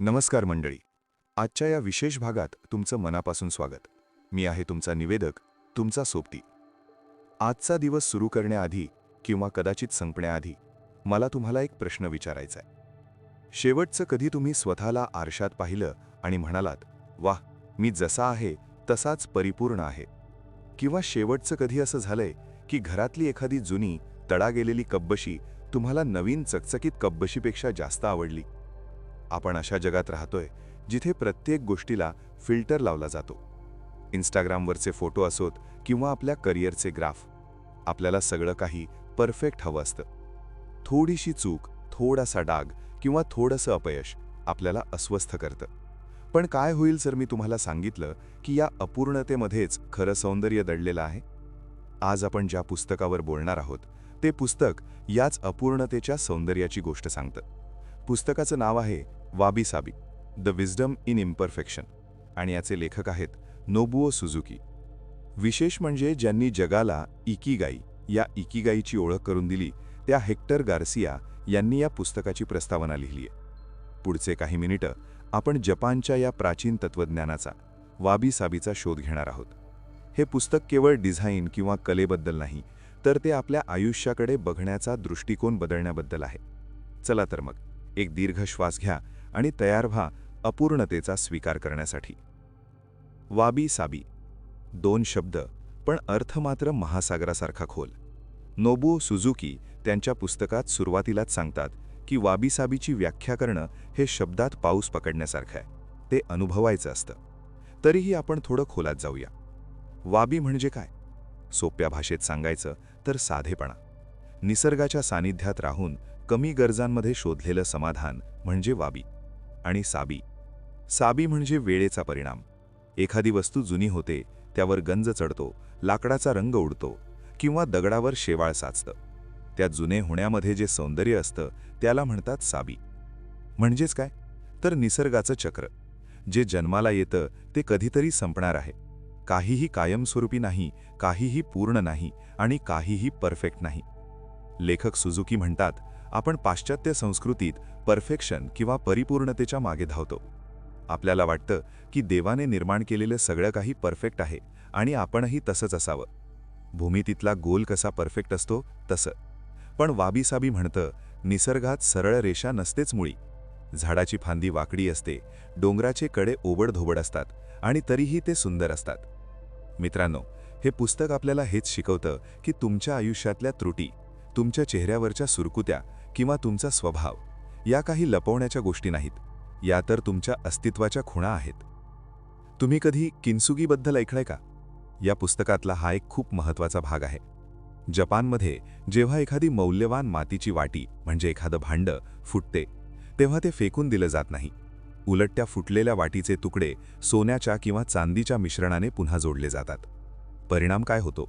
नमस्कार मंडळी. आजच्या या विशेष भागात तुमचं मनापासून स्वागत. मी आहे तुमचा निवेदक तुमचा सोबती. आजचा दिवस सुरू करण्याआधी किंवा कदाचित संपण्याआधी मला तुम्हाला एक प्रश्न विचारायचा आहे शेवटचं कधी तुम्ही स्वतःला आरशात पाहिलं आणि म्हणालात वाह मी जसा आहे तसाच परिपूर्ण आहे. किंवा शेवटचं कधी असं झालंय की घरातली एखादी जुनी तडा गेलेली कब्बशी तुम्हाला नवीन चकचकीत कब्बशीपेक्षा जास्त आवडली? आपण अशा जगात राहतोय जिथे प्रत्येक गोष्टीला फिल्टर लावला जातो. इंस्टाग्रामवरचे फोटो असोत किंवा आपल्या करिअरचे ग्राफ आपल्याला सगळं काही परफेक्ट हवं असतं. थोडीशी चूक थोडासा डाग किंवा थोडंसं अपयश आपल्याला अस्वस्थ करतं. पण काय होईल जर मी तुम्हाला सांगितलं की या अपूर्णतेमध्येच खरं सौंदर्य दडलेलं आहे? आज आपण ज्या पुस्तकावर बोलणार आहोत ते पुस्तक याच अपूर्णतेच्या सौंदर्याची गोष्ट सांगतं. पुस्तकाचं नाव आहे wabi sabi the wisdom in imperfection आणि याचे लेखक आहेत नोबुओ सुझुकी. विशेष म्हणजे ज्यांनी जगाला इकीगाई या इकीगाईची ओळख करून दिली त्या हेक्टर गार्सिया यांनी या पुस्तकाची प्रस्तावना लिहिली आहे. पुढचे काही मिनिटं आपण जपानच्या या प्राचीन तत्त्वज्ञानाचा वाबी साबीचा शोध घेणार आहोत. हे पुस्तक केवळ डिझाईन किंवा कलेबद्दल नाही तर ते आपल्या आयुष्याकडे बघण्याचा दृष्टिकोन बदलण्याबद्दल आहे. चला तर मग. एक दीर्घ श्वास घ्या आणि तयार व्हा अपूर्णतेचा स्वीकार करण्यासाठी. वाबी साबी. दोन शब्द पण अर्थ मात्र महासागरासारखा खोल. नोबुओ सुझुकी त्यांच्या पुस्तकात सुरुवातीलाच सांगतात की वाबीसाबीची व्याख्या करणं हे शब्दात पाऊस पकडण्यासारखं आहे. ते अनुभवायचं असतं. तरीही आपण थोडं खोलात जाऊया. वाबी म्हणजे काय? सोप्या भाषेत सांगायचं तर साधेपणा. निसर्गाच्या सानिध्यात राहून कमी गरजांमध्ये शोधलेलं समाधान म्हणजे वाबी आणि साबी. साबी म्हणजे वेळेचा परिणाम. एखादी वस्तू जुनी होते त्यावर गंज चढतो लाकडाचा रंग उडतो किंवा दगडावर शेवाळ साचतं. त्या जुने होण्यामध्ये जे सौंदर्य असतं त्याला म्हणतात साबी. म्हणजेच काय? तर निसर्गाचं चक्र. जे जन्माला येतं ते कधीतरी संपणार आहे. काहीही कायमस्वरूपी नाही काहीही पूर्ण नाही आणि काहीही परफेक्ट नाही. लेखक सुझुकी म्हणतात आपण पाश्चात्य संस्कृतीत परफेक्शन किंवा परिपूर्णतेच्या मागे धावतो. आपल्याला वाटतं की देवाने निर्माण केलेलं सगळं काही परफेक्ट आहे आणि आपणही तसंच असावं. भूमितीतला गोल कसा परफेक्ट असतो तसं. पण वाबीसाबी म्हणतं निसर्गात सरळ रेषा नसतेच मुळी. झाडाची फांदी वाकडी असते डोंगराचे कडे ओबडधोबड असतात आणि तरीही ते सुंदर असतात. मित्रांनो हे पुस्तक आपल्याला हेच शिकवतं की तुमच्या आयुष्यातल्या त्रुटी तुमच्या चेहऱ्यावरच्या सुरकुत्या किंवा तुमचा स्वभाव या काही लपवण्याच्या गोष्टी नाहीत. या तर तुमच्या अस्तित्वाच्या खुणा आहेत. तुम्ही कधी किन्सुगीबद्दल ऐकलंय का? या पुस्तकातला हा एक खूप महत्त्वाचा भाग आहे. जपानमध्ये जेव्हा एखादी मौल्यवान मातीची वाटी म्हणजे एखादं भांडं फुटते तेव्हा ते फेकून दिलं जात नाही. उलट त्या फुटलेल्या वाटीचे तुकडे सोन्याच्या किंवा चांदीच्या मिश्रणाने पुन्हा जोडले जातात. परिणाम काय होतो?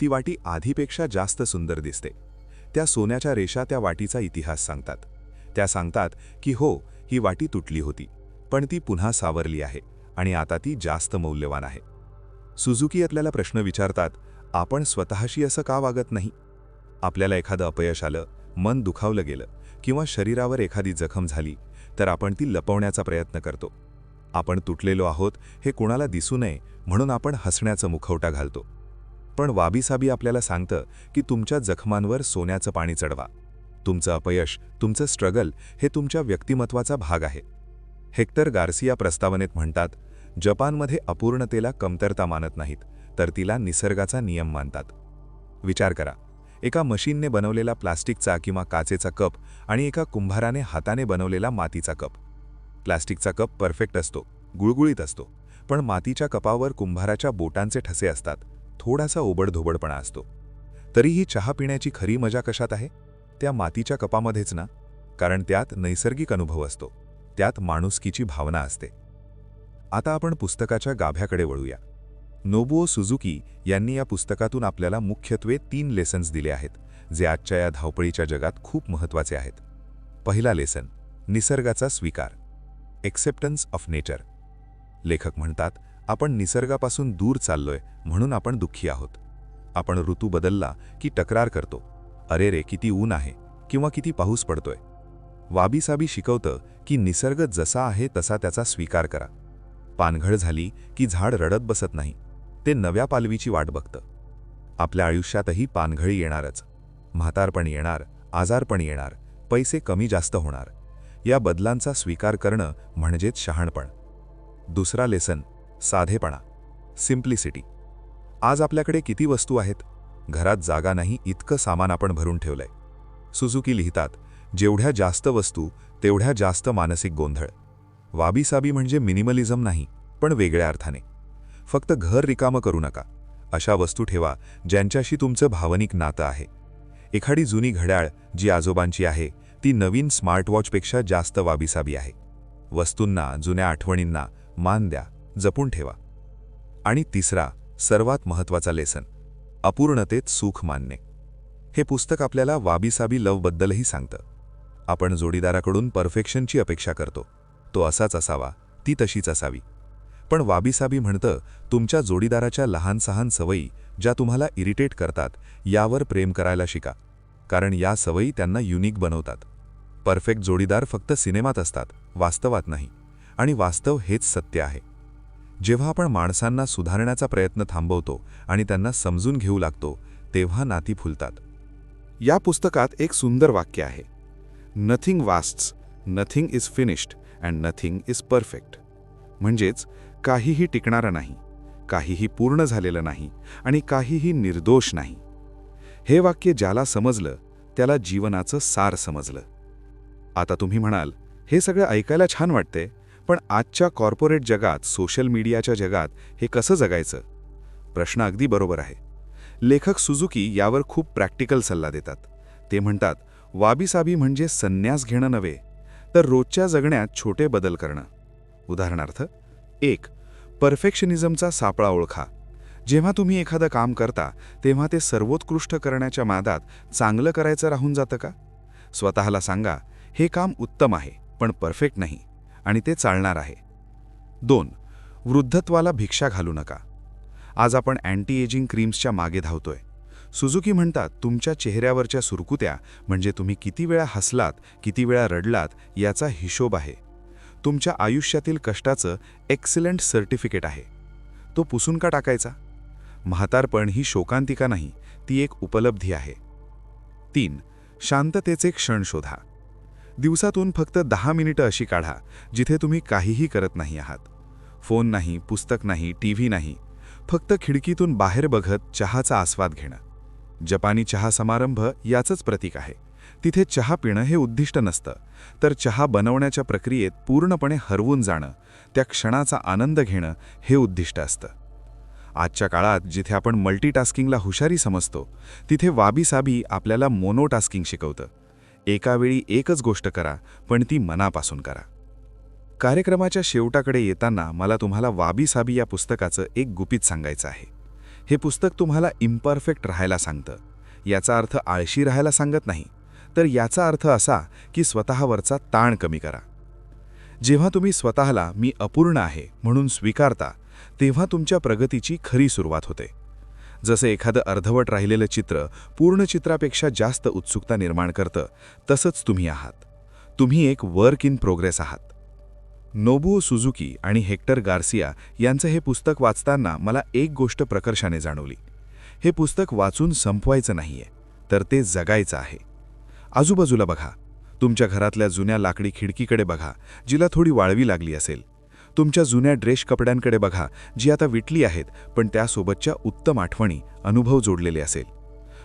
ती वाटी आधीपेक्षा जास्त सुंदर दिसते. त्या सोन्याच्या रेषा त्या वाटीचा इतिहास सांगतात. त्या सांगतात की हो ही वाटी तुटली होती पण ती पुन्हा सावरली आहे आणि आता ती जास्त मौल्यवान आहे. सुझुकी आपल्याला प्रश्न विचारतात आपण स्वतःशी असं का वागत नाही? आपल्याला एखादं अपयश आलं मन दुखावलं गेलं किंवा शरीरावर एखादी जखम झाली तर आपण ती लपवण्याचा प्रयत्न करतो. आपण तुटलेलो आहोत हे कोणाला दिसू नये म्हणून आपण हसण्याचं मुखवटा घालतो. पण वाबीसाबी आपल्याला सांगतं की तुमच्या जखमांवर सोन्याचं पाणी चढवा. तुमचं अपयश तुमचं स्ट्रगल हे तुमच्या व्यक्तिमत्वाचा भाग आहे. हेक्टर गार्सिया प्रस्तावनेत म्हणतात जपानमध्ये अपूर्णतेला कमतरता मानत नाहीत तर तिला निसर्गाचा नियम मानतात. विचार करा. एका मशीनने बनवलेला प्लास्टिकचा किंवा काचेचा कप आणि एका कुंभाराने हाताने बनवलेला मातीचा कप. प्लास्टिकचा कप परफेक्ट असतो गुळगुळीत असतो पण मातीच्या कपावर कुंभाराच्या बोटांचे ठसे असतात. थोडासा ओबडधोबडपणा असतो. तरीही चहा पिण्याची खरी मजा कशात आहे? त्या मातीच्या कपामध्येच ना? कारण त्यात नैसर्गिक अनुभव असतो. त्यात माणुसकीची भावना असते. आता आपण पुस्तकाच्या गाभ्याकडे वळूया. नोबुओ सुझुकी यांनी या पुस्तकातून आपल्याला मुख्यत्वे तीन लेसन्स दिले आहेत जे आजच्या या धावपळीच्या जगात खूप महत्त्वाचे आहेत. पहिला लेसन निसर्गाचा स्वीकार. Acceptance of nature. लेखक म्हणतात आपण निसर्गापासून दूर चाललोय म्हणून आपण दुःखी आहोत. आपण ऋतू बदलला की तक्रार करतो. अरे रे किती ऊन आहे किंवा किती पाऊस पडतोय. वाबीसाबी शिकवतं की निसर्ग जसा आहे तसा त्याचा स्वीकार करा. पानघळ झाली की झाड रडत बसत नाही. ते नव्या पालवीची वाट बघतं. आपल्या आयुष्यातही पानघळी येणारच. म्हातारपण येणार आजारपण येणार पैसे कमी जास्त होणार. या बदलांचा स्वीकार करणं म्हणजेच शहाणपण. दुसरा लेसन साधेपणा सिम्प्लिसिटी. आज आपल्याकडे किती वस्तू आहेत? घरात जागा नाही इतकं सामान आपण भरून ठेवलंय. सुझुकी लिहितात जेवढ्या जास्त वस्तू तेवढ्या जास्त मानसिक गोंधळ. वाबीसाबी म्हणजे मिनिमलिझम नाही पण वेगळ्या अर्थाने. फक्त घर रिकामं करू नका. अशा वस्तू ठेवा ज्यांच्याशी तुमचं भावनिक नातं आहे. एखादी जुनी घड्याळ जी आजोबांची आहे ती नवीन स्मार्टवॉचपेक्षा जास्त वाबीसाबी आहे. वस्तूंना जुन्या आठवणींना मान द्या जपून ठेवा. आणि तिसरा सर्वात महत्त्वाचा लेसन अपूर्णतेत सुख मानणे. हे पुस्तक आपल्याला वाबीसाबी लवबद्दलही सांगतं. आपण जोडीदाराकडून परफेक्शनची अपेक्षा करतो. तो असाच असावा ती तशीच असावी. पण वाबीसाबी म्हणतं तुमच्या जोडीदाराच्या लहान सहान सवयी ज्या तुम्हाला इरिटेट करतात यावर प्रेम करायला शिका. कारण या सवयी त्यांना युनिक बनवतात. परफेक्ट जोडीदार फक्त सिनेमात असतात वास्तवात नाही. आणि वास्तव हेच सत्य आहे. जेव्हा आपण माणसांना सुधारण्याचा प्रयत्न थांबवतो आणि त्यांना समजून घेऊ लागतो तेव्हा नाती फुलतात. या पुस्तकात एक सुंदर वाक्य आहे. Nothing lasts nothing is finished and nothing is perfect म्हणजेच काहीही टिकणारं नाही काहीही पूर्ण झालेलं नाही आणि काहीही निर्दोष नाही. हे वाक्य ज्याला समजलं त्याला जीवनाचं सार समजलं. आता तुम्ही म्हणाल हे सगळं ऐकायला छान वाटते पण आजच्या कॉर्पोरेट जगात सोशल मीडियाच्या जगात हे कसं जगायचं? प्रश्न अगदी बरोबर आहे. लेखक सुझुकी यावर खूप प्रॅक्टिकल सल्ला देतात. ते म्हणतात वाबीसाबी म्हणजे संन्यास घेणं नव्हे तर रोजच्या जगण्यात छोटे बदल करणं. उदाहरणार्थ एक परफेक्शनिझमचा सापळा ओळखा. जेव्हा तुम्ही एखादं काम करता तेव्हा ते सर्वोत्कृष्ट करण्याच्या मादात चांगलं करायचं राहून जातं का? स्वतःला सांगा हे काम उत्तम आहे पण परफेक्ट नाही आणि ते चालणार आहे. दोन वृद्धत्वाला भिक्षा घालू नका. आज आपण अँटी एजिंग क्रीम्सच्या मागे धावतोय. सुझुकी म्हणतात तुमच्या चेहऱ्यावरच्या सुरकुत्या म्हणजे तुम्ही किती वेळा हसलात किती वेळा रडलात याचा हिशोब आहे. तुमच्या आयुष्यातील कष्टाचं एक्सलंट सर्टिफिकेट आहे. तो पुसून का टाकायचा? म्हातारपण ही शोकांतिका नाही ती एक उपलब्धी आहे. तीन शांततेचे क्षण शोधा. दिवसातून फक्त दहा मिनिटं अशी काढा जिथे तुम्ही काहीही करत नाही आहात. फोन नाही पुस्तक नाही टी व्ही नाही. फक्त खिडकीतून बाहेर बघत चहाचा आस्वाद घेणं. जपानी चहा समारंभ याचंच प्रतीक आहे. तिथे चहा पिणं हे उद्दिष्ट नसतं तर चहा बनवण्याच्या प्रक्रियेत पूर्णपणे हरवून जाणं त्या क्षणाचा आनंद घेणं हे उद्दिष्ट असतं. आजच्या काळात जिथे आपण मल्टीटास्किंगला हुशारी समजतो तिथे वाबीसाबी आपल्याला मोनोटास्किंग शिकवतं. एकावेळी एकच गोष्ट करा पण ती मनापासून करा. कार्यक्रमाच्या शेवटाकडे येताना मला तुम्हाला वाबीसाबी या पुस्तकाचं एक गुपित सांगायचं आहे. हे पुस्तक तुम्हाला इम्परफेक्ट राहायला सांगतं. याचा अर्थ आळशी राहायला सांगत नाही. तर याचा अर्थ असा की स्वतःवरचा ताण कमी करा. जेव्हा तुम्ही स्वतःला मी अपूर्ण आहे म्हणून स्वीकारता तेव्हा तुमच्या प्रगतीची खरी सुरुवात होते. जसं एखादं अर्धवट राहिलेलं चित्र पूर्ण चित्रापेक्षा जास्त उत्सुकता निर्माण करतं तसंच तुम्ही आहात. तुम्ही एक वर्क इन प्रोग्रेस आहात. नोबुओ सुझुकी आणि हेक्टर गार्सिया यांचं हे पुस्तक वाचताना मला एक गोष्ट प्रकर्षाने जाणवली. हे पुस्तक वाचून संपवायचं नाहीये तर ते जगायचं आहे. आजूबाजूला बघा. तुमच्या घरातल्या जुन्या लाकडी खिडकीकडे बघा जिला थोडी वाळवी लागली असेल. तुमच्या जुन्या ड्रेस कपड्यांकडे बघा जी आता विटली आहेत पण त्यासोबतच्या उत्तम आठवणी अनुभव जोडलेले असेल.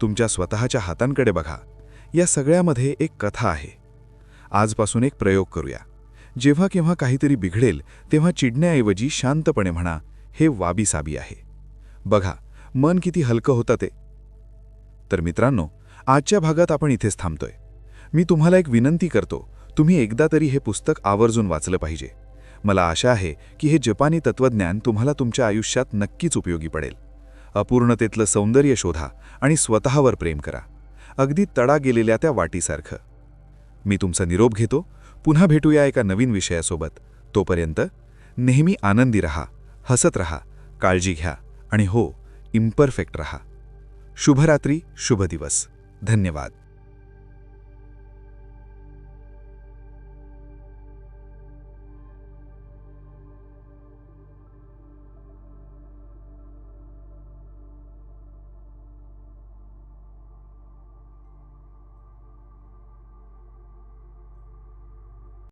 तुमच्या स्वतःच्या हातांकडे बघा. या सगळ्यामध्ये एक कथा आहे. आजपासून एक प्रयोग करूया. जेव्हा केव्हा काहीतरी बिघडेल तेव्हा चिडण्याऐवजी शांतपणे म्हणा हे वाबीसाबी आहे. बघा मन किती हलकं होतं ते. तर मित्रांनो आजच्या भागात आपण इथेच थांबतोय. मी तुम्हाला एक विनंती करतो तुम्ही एकदा तरी हे पुस्तक आवर्जून वाचलं पाहिजे. मला आशा आहे की हे जपानी तत्त्वज्ञान तुम्हाला तुमच्या आयुष्यात नक्कीच उपयोगी पडेल. अपूर्णतेतलं सौंदर्य शोधा आणि स्वतःवर प्रेम करा. अगदी तडा गेलेल्या त्या वाटीसारखं. मी तुमचा निरोप घेतो. पुन्हा भेटूया एका नवीन विषयासोबत. तोपर्यंत नेहमी आनंदी रहा हसत रहा काळजी घ्या आणि हो इम्परफेक्ट रहा. शुभरात्री शुभ दिवस. धन्यवाद.